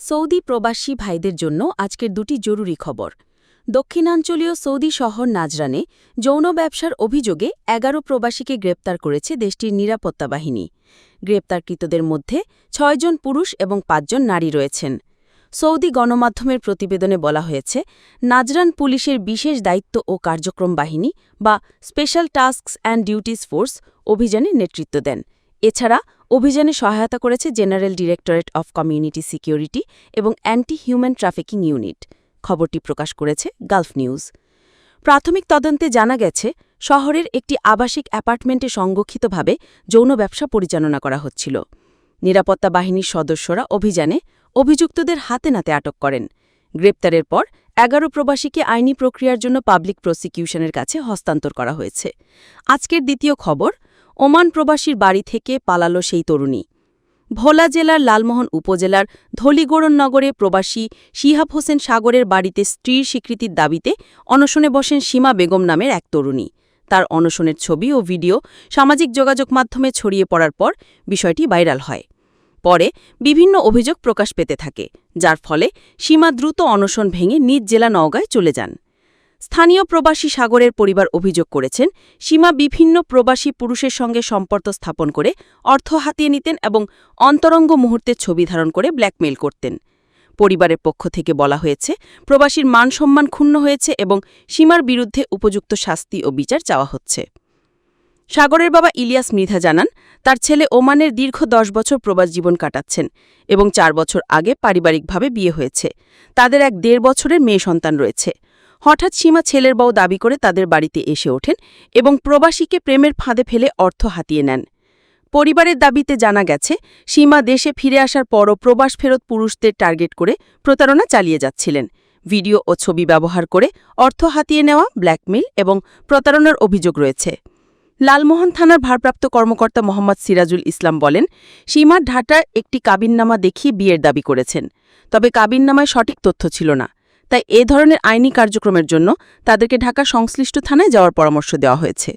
Saudi প্রবাসী ভাইদের জন্য আজকের দুটি জরুরি খবর। দক্ষিণাঞ্চলীয় সৌদি শহর নাজরানে যৌন ব্যবসার অভিযোগে এগারো প্রবাসীকে গ্রেপ্তার করেছে দেশটির নিরাপত্তা বাহিনী। গ্রেপ্তারকৃতদের মধ্যে ছয়জন পুরুষ এবং পাঁচজন নারী রয়েছেন। সৌদি গণমাধ্যমের প্রতিবেদনে বলা হয়েছে, নাজরান পুলিশের বিশেষ দায়িত্ব ও কার্যক্রম বাহিনী বা special tasks and duties force অভিযানে নেতৃত্ব দেন। এছাড়া অভিযানে সহায়তা করেছে general directorate of community security এবং অ্যান্টি হিউম্যান ট্রাফিকিং ইউনিট। খবরটি প্রকাশ করেছে গালফ নিউজ। প্রাথমিক তদন্তে জানা গেছে, শহরের একটি আবাসিক অ্যাপার্টমেন্টে সংরক্ষিতভাবে যৌন ব্যবসা পরিচালনা করা হচ্ছিল। নিরাপত্তা বাহিনীর সদস্যরা অভিযানে অভিযুক্তদের হাতে নাতে আটক করেন। গ্রেপ্তারের পর এগারো প্রবাসীকে আইনি প্রক্রিয়ার জন্য পাবলিক প্রসিকিউশনের কাছে হস্তান্তর করা হয়েছে। আজকের দ্বিতীয় খবর ওমান প্রবাসীর বাড়ি থেকে পালালো সেই তরুণী। ভোলা জেলার লালমোহন উপজেলার ধলিগোড়ন নগরে প্রবাসী শিহাব হোসেন সাগরের বাড়িতে স্ত্রীর স্বীকৃতির দাবিতে অনশনে বসেন সীমা বেগম নামের এক তরুণী। তার অনশনের ছবি ও ভিডিও সামাজিক যোগাযোগ মাধ্যমে ছড়িয়ে পড়ার পর বিষয়টি ভাইরাল হয়। পরে বিভিন্ন অভিযোগ প্রকাশ পেতে থাকে, যার ফলে সীমা দ্রুত অনশন ভেঙে নিজ জেলা নওগাঁয় চলে যান। স্থানীয় প্রবাসী সাগরের পরিবার অভিযোগ করেছেন, সীমা বিভিন্ন প্রবাসী পুরুষের সঙ্গে সম্পর্ক স্থাপন করে অর্থ হাতিয়ে নিতেন এবং অন্তরঙ্গ মুহূর্তের ছবি ধারণ করে ব্ল্যাকমেইল করতেন। পরিবারের পক্ষ থেকে বলা হয়েছে, প্রবাসীর মান সম্মান ক্ষুণ্ণ হয়েছে এবং সীমার বিরুদ্ধে উপযুক্ত শাস্তি ও বিচার চাওয়া হচ্ছে। সাগরের বাবা ইলিয়াস মৃধা জানান, তার ছেলে ওমানের দীর্ঘ দশ বছর প্রবাস জীবন কাটাচ্ছেন এবং চার বছর আগে পারিবারিকভাবে বিয়ে হয়েছে। তাদের এক দেড় বছরের মেয়ে সন্তান রয়েছে। হঠাৎ সীমা ছেলের বউ দাবি করে তাদের বাড়িতে এসে ওঠেন এবং প্রবাসীকে প্রেমের ফাঁদে ফেলে অর্থ হাতিয়ে নেন। পরিবারের দাবিতে জানা গেছে, সীমা দেশে ফিরে আসার পরও প্রবাস ফেরত পুরুষদের টার্গেট করে প্রতারণা চালিয়ে যাচ্ছিলেন। ভিডিও ও ছবি ব্যবহার করে অর্থ হাতিয়ে নেওয়া, ব্ল্যাকমেইল এবং প্রতারণার অভিযোগ রয়েছে। লালমোহন থানার ভারপ্রাপ্ত কর্মকর্তা মোহাম্মদ সিরাজুল ইসলাম বলেন, সীমা ঢাটার একটি কাবিননামা দেখিয়ে বিয়ের দাবি করেছেন। তবে কাবিননামায় সঠিক তথ্য ছিল না। তাই এ ধরনের আইনি কার্যক্রমের জন্য তাদেরকে ঢাকা সংশ্লিষ্ট থানায় যাওয়ার পরামর্শ দেওয়া হয়েছে।